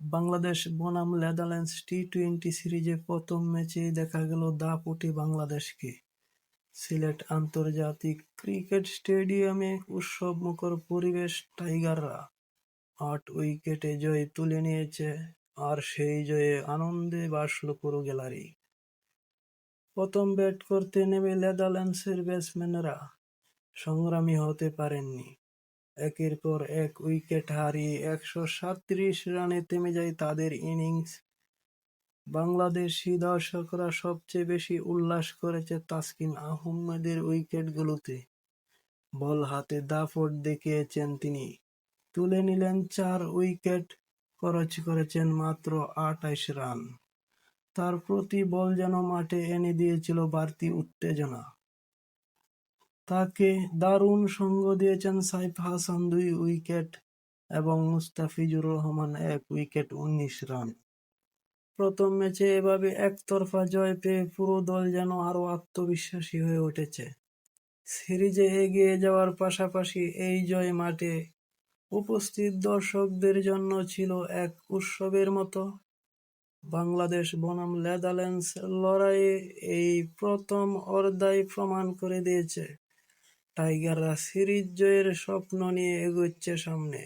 বাংলাদেশ বনাম Netherlands T twenty সিরিজে প্রথম ম্যাচেই দেখা গেল দাপটে বাংলাদেশকে। সিলেট আন্তর্জাতিক ক্রিকেট স্টেডিয়ামে উৎসবমুখর পরিবেশ টাইগাররা আট উইকেটে জয় তুলে নিয়েছে আর সেই জয়ে আনন্দে ভাসল পুরো গ্যালারি। প্রথম ব্যাট করতে নেমে নেদারল্যান্ডসের ব্যাটসম্যানরা সংগ্রামী হতে পারেননি। একের পর এক উইকেট হারিয়ে একশো সাতত্রিশ রানে থেমে যায় তাদের ইনিংস। বাংলাদেশি দর্শকরা সবচেয়ে বেশি উল্লাস করেছে তাসকিন আহমেদের উইকেটগুলোতে। বল হাতে দাফট দেখিয়েছেন তিনি। তুলে নিলেন চার উইকেট, খরচ করেছেন মাত্র আটাইশ রান। তার প্রতি বল যেন মাঠে এনে দিয়েছিল বাড়তি উত্তেজনা। তাকে দারুণ সঙ্গ দিয়েছেন সাইফ হাসান দুই উইকেট এবং মুস্তাফিজুর রহমান এক উইকেট উনিশ রান। প্রথম ম্যাচে এভাবে একতরফা জয় পেয়ে পুরো দল যেন আরও আত্মবিশ্বাসী হয়ে উঠেছে। সিরিজে এগিয়ে যাওয়ার পাশাপাশি এই জয় মাঠে উপস্থিত দর্শকদের জন্য ছিল এক উৎসবের মতো। বাংলাদেশ বনাম নেদারল্যান্ডস লড়াইয়ে এই প্রথম অর্ধায় প্রমাণ করে দিয়েছে টাইগাররা সিরিজ জয়ের স্বপ্ন নিয়ে এগোচ্ছে সামনে।